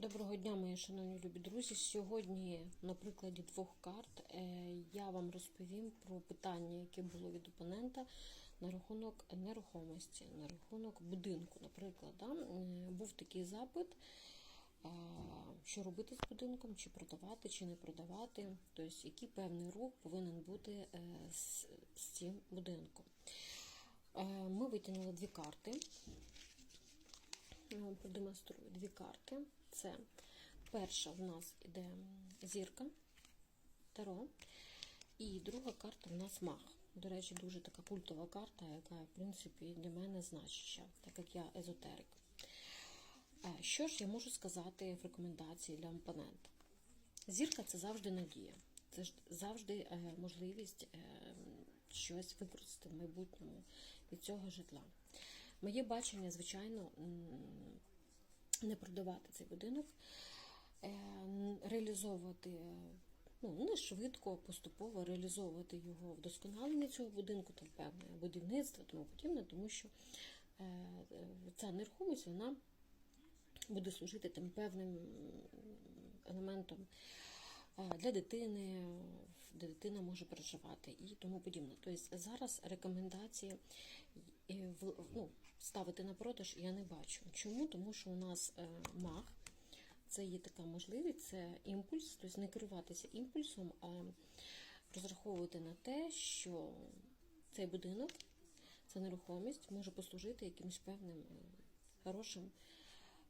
Доброго дня, мої шановні любі друзі. Сьогодні, на прикладі двох карт, е, я вам розповім про питання, яке було від опонента на рахунок нерухомості, на рахунок будинку. Наприклад? Е, був такий запит, що робити з будинком, чи продавати, чи не продавати, тобто який певний рух повинен бути е, з, цим будинком. Ми витягнули дві карти. Я вам продемонструю дві карти. Це перша в нас іде зірка Таро, і друга карта в нас маг. До речі, дуже така культова карта, яка, в принципі, для мене значуща, так як я езотерик. Е, Що ж я можу сказати в рекомендації для опонента? Зірка це завжди надія. Це завжди е, можливість е, щось використати в майбутньому від цього житла. Моє бачення, звичайно, не продавати цей будинок, е, реалізовувати ну, не швидко, поступово реалізовувати його вдосконалення цього будинку, там певне будівництво, тому подібне, тому що е, е, ця нерухомість вона буде служити тим певним елементом для дитини, де дитина може проживати і тому подібне. Тобто зараз рекомендації ну, ставити на продаж я не бачу. Чому? Тому що у нас е, маг. Це є така можливість, це імпульс, тобто не керуватися імпульсом, а розраховувати на те, що цей будинок, ця нерухомість може послужити якимось певним е, хорошим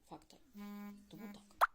фактором. Тому так.